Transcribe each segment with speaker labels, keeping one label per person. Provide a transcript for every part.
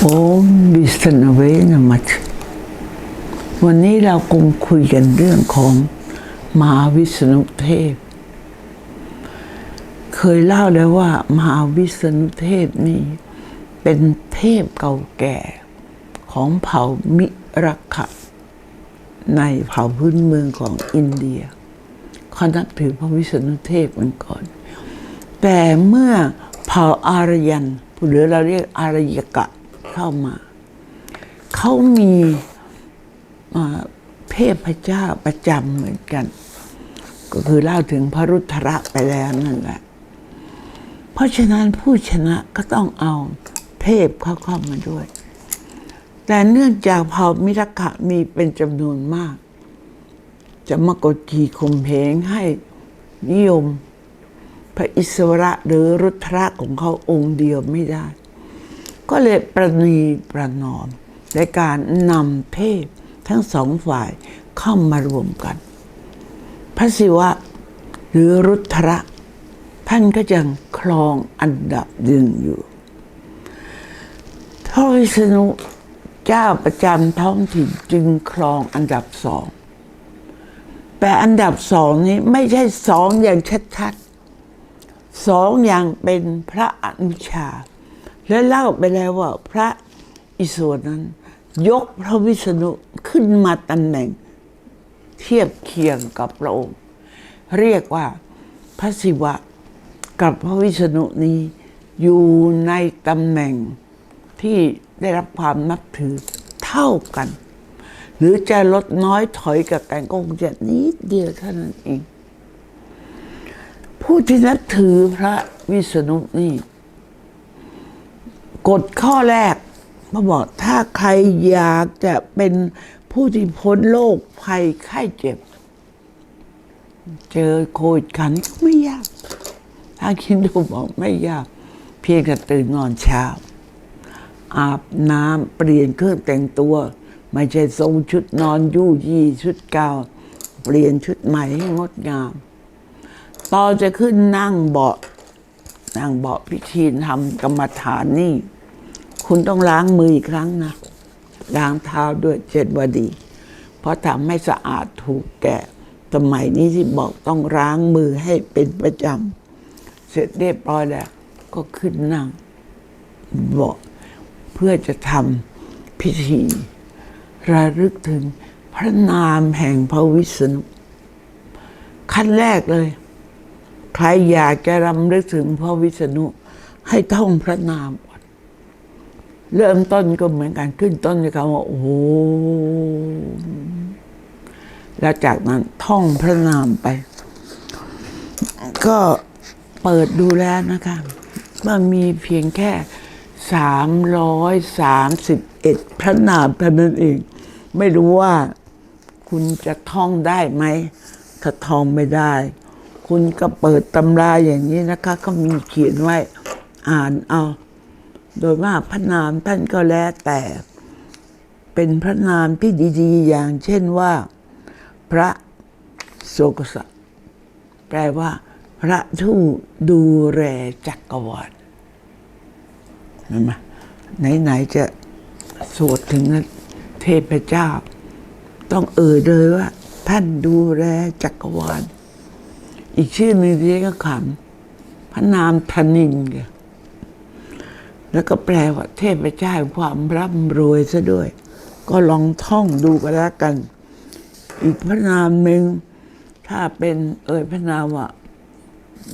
Speaker 1: โอ้บิสนเวนะมัชวันนี้เราคงคุยกันเรื่องของมหาวิษณุเทพ เคยเล่าแล้วว่ามหาวิษณุเทพนี่เป็นเทพเก่าแก่ของเผ่ามิรักะในเผ่าพื้นเมืองของอินเดียเขานับถือพระวิษณุเทพมันก่อน แต่เมื่อเผ่าอารยันหรือเราเรียกอารยกะ เข้ามา เขามีอ่าเทพเจ้าประจำเหมือนกัน ก็คือเล่าถึงพระรุทระไปแล้วนั่นแหละ เพราะฉะนั้นผู้ชนะก็ต้องเอาเทพเข้าเข้ามาด้วย แต่เนื่องจากเผ่ามิรักะมีเป็นจำนวนมาก จะมากดขี่ข่มเหงให้นิยม พระอิศวระหรือรุทระของเขาองค์เดียวไม่ได้ ก็เลยประนีประนอมในการนำเทพทั้งสองฝ่ายเข้ามารวมกัน พระศิวะหรือรุทระท่านก็ยังครองอันดับหนึ่งอยู่พระวิษณุเจ้าประจำท้องถิ่นจึงครองอันดับสอง แต่อันดับสองนี้ไม่ใช่สองอย่างชัดๆสองอย่างเป็นพระอนุชา และเล่าไปแล้วว่าพระอิศวรนั้น ยกพระวิษณุขึ้นมาตำแหน่ง เทียบเคียงกับพระองค์ เรียกว่าพระศิวะกับพระวิษณุนี้อยู่ในตำแหน่งที่ได้รับความนับถือเท่ากัน หรือจะลดน้อยถอยกับกันก็คงจะนิดเดียวเท่านั้นเอง ผู้ที่นับถือพระวิษณุนี่ กฎข้อแรกมาบอกถ้าใครอยากจะเป็นผู้ที่พ้นโรคภัยไข้เจ็บ เจอโควิดขันก็ไม่ยากถ้าคิดดูบอกไม่ยาก เพียงแต่ตื่นนอนเช้า อาบน้ำเปลี่ยนเครื่องแต่งตัว ไม่ใช่ทรงชุดนอนยู่ยี่ชุดเก่าเปลี่ยนชุดใหม่ให้งดงามตอนจะขึ้นนั่งเบาะนั่งเบาะพิธีทำกรรมฐานนี่ คุณต้องล้างมืออีกครั้งนะ ล้างเท้าด้วยเจ็ดวดี เพราะทำให้สะอาดถูกแก่สมัยนี้ที่บอกต้องล้างมือให้เป็นประจำ เสร็จเรียบร้อยแล้ว ก็ขึ้นนั่งบาะเพื่อจะทำพิธี ระลึกถึงพระนามแห่งพระวิษณุขั้นแรกเลย ใครอยากจะรำลึกถึงพระวิษณุให้ท่องพระนาม เริ่มต้นก็เหมือนกันขึ้นต้นด้วยคำว่าโอ้โหแล้วจากนั้นท่องพระนามไป ก็เปิดดูแล้วนะคะว่ามีเพียงแค่สามร้อยสามสิบเอ็ดพระนามเท่านั้นเอง ไม่รู้ว่าคุณจะท่องได้ไหม ถ้าท่องไม่ได้ คุณก็เปิดตำราอย่างนี้นะคะ ก็มีเขียนไว้ อ่านเอา โดยว่าพระนามท่านก็แล้วแต่เป็นพระนามที่ดีๆ อย่างเช่นว่า พระโสกสะแปลว่า พระผู้ดูแลจักรวาลเห็นไหมไหนๆจะสวดถึงเทพเจ้า ต้องเอ่ยเลยว่า ท่านดูแลจักรวาล อีกชื่อหนึ่งที่ก็ขำพระนามธนินไง แล้วก็แปลว่าเทพเจ้าความร่ำรวยซะด้วย ก็ลองท่องดูกันแล้วกัน อีกพระนามหนึ่งถ้าเป็นเอ่ยพระนามว่า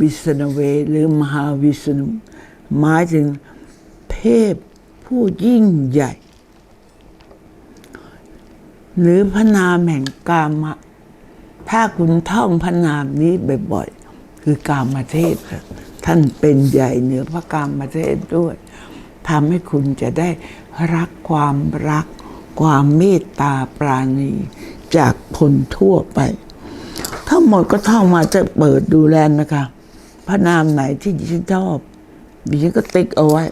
Speaker 1: วิษณเวหรือมหาวิษณุหมายถึงเทพผู้ยิ่งใหญ่ หรือพระนามแห่งกามะ ถ้าคุณท่องพระนามนี้บ่อยๆคือกามเทพค่ะท่านเป็นใหญ่เหนือพระกามเทพด้วย ทำให้คุณจะได้รักความรัก ความเมตตาปราณีจากคนทั่วไป ทั้งหมดก็ท่องมาจะเปิดดูแลนะคะ พระนามไหนที่ดิฉันชอบดิฉันก็ติ๊กเอาไว้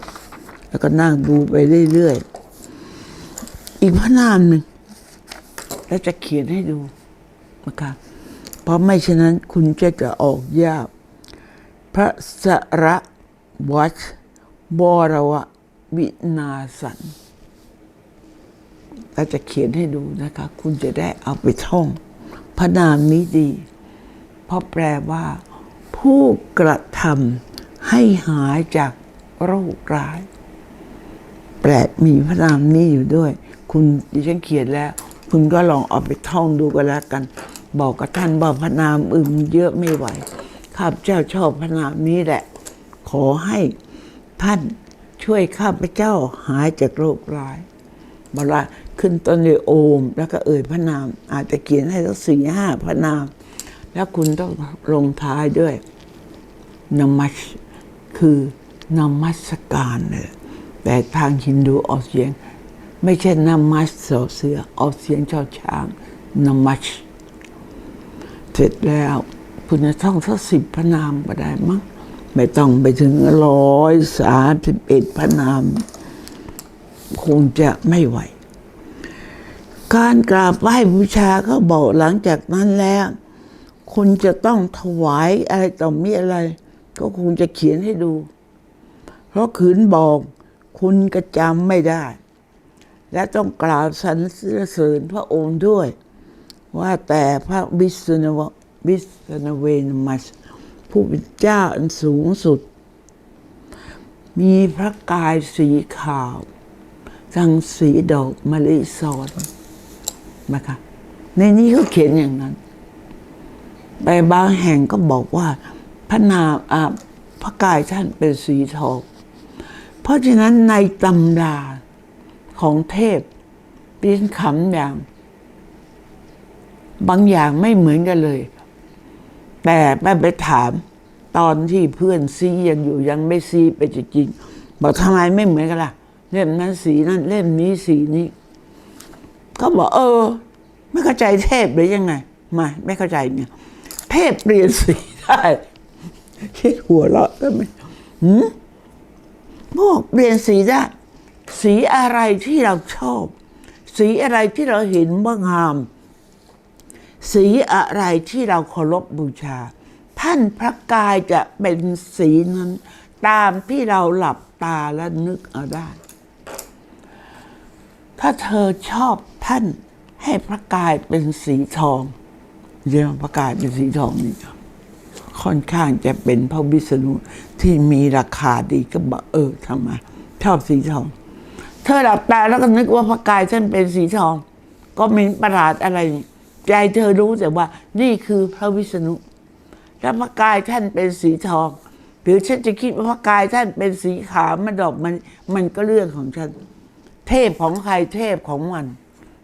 Speaker 1: แล้วก็นั่งดูไปเรื่อยๆ อีกพระนามหนึ่งแล้วจะเขียนให้ดูนะคะเพราะไม่ฉะนั้นคุณจะจะออกยาก พระสระวัชบรวะ วินาสันเราจะเขียนให้ดูนะคะ คุณจะได้เอาไปท่อง พระนามนี้ดี เพราะแปลว่า ผู้กระทำให้หายจากโรคร้าย แปลมีพระนามนี้อยู่ด้วย คุณดิฉันเขียนแล้ว คุณก็ลองเอาไปท่องดูกันแล้วกัน บอกกับท่านว่าพระนามอื่นเยอะไม่ไหวข้าพเจ้าชอบพระนามนี้แหละ ขอให้ท่าน ช่วยข้าพเจ้าหายจากโรคร้ายบอกว่าขึ้นต้นด้วยโอม แล้วก็เอ่ยพระนาม อาจจะเขียนให้สักสี่ห้าพระนาม แล้วคุณต้องลงท้ายด้วยนมัสคือนมัสการเลยแต่ทางฮินดูออกเสียง ไม่ใช่นมัสสอเสือออกเสียงชอช้างนมัสเสร็จแล้ว คุณจะท่องสักสิบพระนามก็ได้มั้ง ไม่ต้องไปถึงร้อยสามสิบเอ็ดพระนาม คงจะไม่ไหว การกราบไหว้บูชาก็บอกหลังจากนั้นแล้ว คุณจะต้องถวายอะไรต่อมีอะไร ก็คงจะเขียนให้ดู เพราะขืนบอกคุณก็จำไม่ได้ และต้องกราบสรรเสริญพระองค์ด้วย ว่าแต่พระวิษณววิษณเวนมัส ผู้เป็นเจ้าอันสูงสุด มีพระกายสีขาวสังสีดอกมะลิซ้อนนะคะในนี้เขาเขียนอย่างนั้น ไปบางแห่งก็บอกว่า พระนามอาพระกายท่านเป็นสีทอง เพราะฉะนั้นในตำราของเทพเรีนขำอย่าง บางอย่างไม่เหมือนกันเลย แต่ไปไปถามตอนที่เพื่อนซียังอยู่ยังไม่ซีไปจริงๆบอกทำไมไม่เหมือนกันล่ะ เล่มนั้นสีนั้นเล่มนี้สีนี้ ก็บอกเออ ไม่เข้าใจเทพหรือยังไงม่ไม่เข้าใจเนี่ยเทพเปลี่ยนสีได้คิดหัวเราะก็ไม่หืมบอกเปลี่ยนสีได้สีอะไรที่เราชอบ สีอะไรที่เราเห็นว่างาม สีอะไรที่เราเคารพบูชา ท่านพระกายจะเป็นสีนั้น ตามที่เราหลับตาและนึกเอาได้ ถ้าเธอชอบท่านให้พระกายเป็นสีทองเรียกพระกายเป็นสีทองนี่ค่อนข้างจะเป็นพระวิษณุที่มีราคาดีก็บอกเออทำไมชอบสีทอง เธอหลับตาแล้วก็นึกว่าพระกายท่านเป็นสีทอง ก็มีประหลาดอะไรนี่ ใจเธอรู้แต่ว่า นี่คือพระวิษณุแล้วพระกายท่านเป็นสีทอง หรือฉันจะคิดว่าพระกายท่านเป็นสีขาวมันดอกมันมันก็เรื่องของฉัน เทพของใครเทพของมัน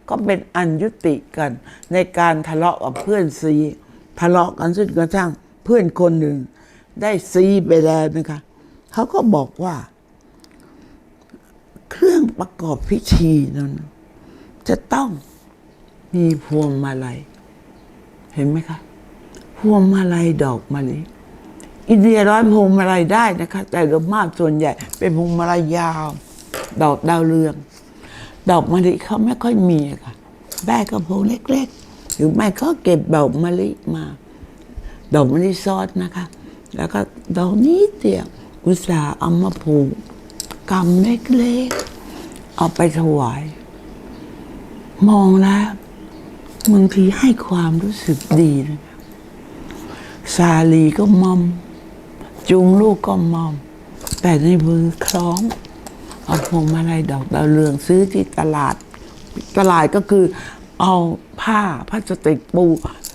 Speaker 1: ก็เป็นอันยุติกัน ในการทะเลาะกับเพื่อนซีทะเลาะกันจนกระทั่งเพื่อนคนหนึ่ง ได้ซีไปแล้วนะคะเขาก็บอกว่า เครื่องประกอบพิธีนั้นจะต้อง มีพวงมาลัย เห็นไหมคะ พวงมาลัยดอกมะลิอินเดียร้อยพวงมาลัยได้นะคะ แต่โดยมากส่วนใหญ่ เป็นพวงมาลัยยาว ดอกดาวเรือง ดอกมะลิเขาไม่ค่อยมีะค่ะได้ก็พวงเล็กๆ หรือไม่ก็เก็บดอกมะลิมา ดอกมะลิซอสนะคะ แล้วก็ดอกนี้เดียวอุตสาเอามาผูกกำเล็กๆ เอาไปถวาย มองแล้ว บางทีให้ความรู้สึกดีนะคะซาลีก็มอม จุงลูกก็มอม แต่ในมือคล้อง เอาพวงมาลัยดอกดาวเรืองซื้อที่ตลาด ตลาดก็คือเอาผ้าพลาสติกปู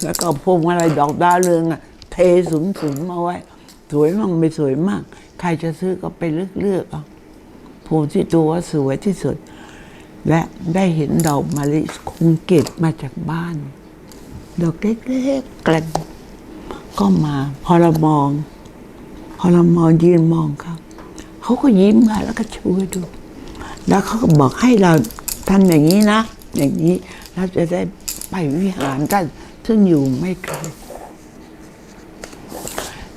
Speaker 1: แล้วก็พวงมาลัยดอกดาวเรืองอะเทสูงสูงๆมาไว้ สวยมั่งไม่สวยมาก ใครจะซื้อก็ไปเลือกเลือกๆเอาพวงที่ตัวสวยที่สุด และได้เห็นดอกมะลิคงเก็บมาจากบ้าน ดอกเล็กๆกลงก็มาพอเรามอง พอเรามองยืนมองเขาเขาก็ยิ้มค่ะแล้วก็ชูให้ดู แล้วเขาก็บอกให้เราทำอย่างนี้นะ อย่างนี้เราจะได้ไปวิหารกัน ซึ่งอยู่ไม่ไกล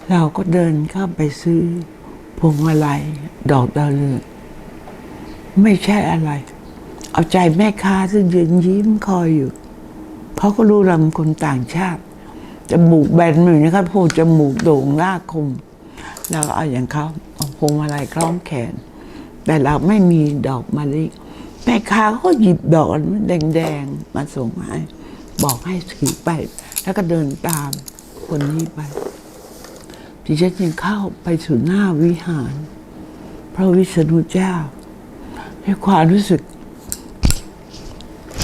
Speaker 1: เราก็เดินเข้าไปซื้อพวงมาลัยดอกดาวเรืองไม่ใช่อะไร เอาใจแม่ค้าซึ่งยืนยิ้มคอยอยู่เขาก็รู้เราเป็นคนต่างชาติจมูกแบนเหมือนะครับพูดจมูกโด่งหน้าคม แล้วเอาอย่างเขาเอาพวงมาลัยคล้องแขน แต่เราไม่มีดอกมะลิแม่ค้าเขาก็หยิบดอกอันแดงๆมาส่งให้บอกให้ถือไป แล้วก็เดินตามคนนี้ไปดิฉันยังเข้าไปสู่หน้าวิหาร พระวิษณุเจ้าด้วยความรู้สึก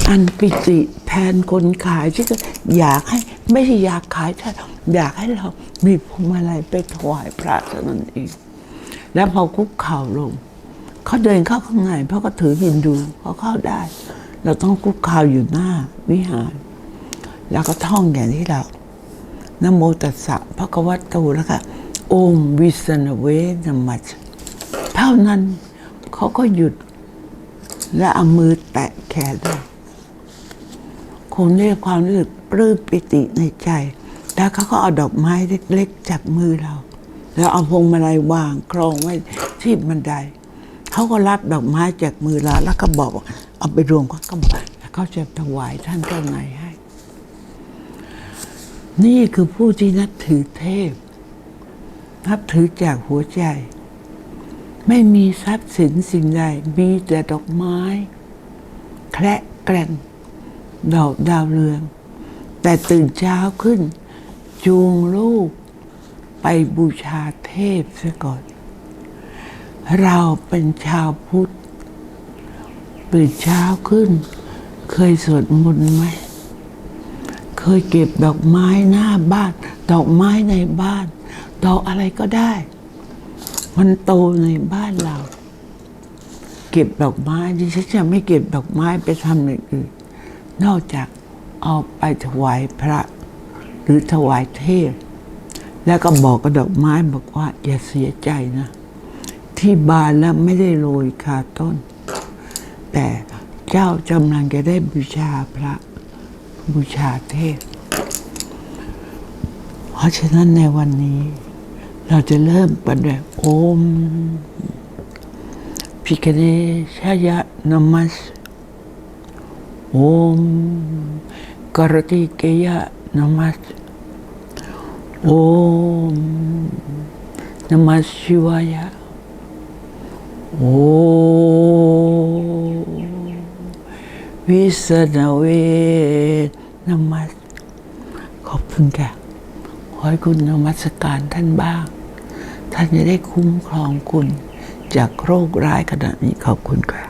Speaker 1: อันปิติแทนคนขายที่ก็อยากให้ไม่ใช่อยากขายแต่อยากให้เรามีพวงมาลัยไปถวายพระเท่านั้นเอง แล้วพอคุกเข่าลงเขาเดินเข้าข้างในเพราะก็ถือฮินดูเขาเข้าได้ เราต้องคุกเข่าอยู่หน้าวิหาร แล้วก็ท่องอย่างที่เรานโมตัสสะพระกวัตโตแล้วก็โอมวิสนเวนะมัจเท่านั้นเขาก็หยุดและเอามือแตะแขนเรา คงได้ความรู้สึกปลื้มปิติในใจ แล้วเขาก็เอาดอกไม้เล็กๆจากมือเรา แล้วเอาพวงมาลัยวางครองไว้ที่บันไดเขาก็รับดอกไม้จากมือเราแล้วก็บอกเอาไปรวมเขาก็บอกเขาจะถวายท่านข้างในให้ นี่คือผู้ที่นับถือเทพ นับถือจากหัวใจ ไม่มีทรัพย์สินสิ่งใดมีแต่ดอกไม้ แคละแกรน ดอกดาวเรือง แต่ตื่นเช้าขึ้น จูงลูก ไปบูชาเทพซะก่อน เราเป็นชาวพุทธตื่นเช้าขึ้น เคยสวดมนต์ไหม เคยเก็บดอกไม้หน้าบ้าน ดอกไม้ในบ้าน ดอกอะไรก็ได้ มันโตในบ้านเรา เก็บดอกไม้ดิฉันจะไม่เก็บดอกไม้ไปทำอย่างอื่น นอกจากเอาไปถวายพระหรือถวายเทพ แล้วก็บอกกับดอกไม้บอกว่า อย่าเสียใจนะ ที่บานแล้วไม่ได้โรยคาต้น แต่เจ้ากำลังจะได้บูชาพระบูชาเทพ เพราะฉะนั้นในวันนี้ เราจะเริ่มกันด้วยโอมพิคเนชยะนมัส โอมกรติเกยะนามัสโอมนามัสชิวายะโอวิสนาเวนามัสขอบคุณค่ะขอให้คุณนมัสการท่านบ้าง ท่านจะได้คุ้มครองคุณจากโรคร้ายขนาดนี้ขอบคุณค่ะ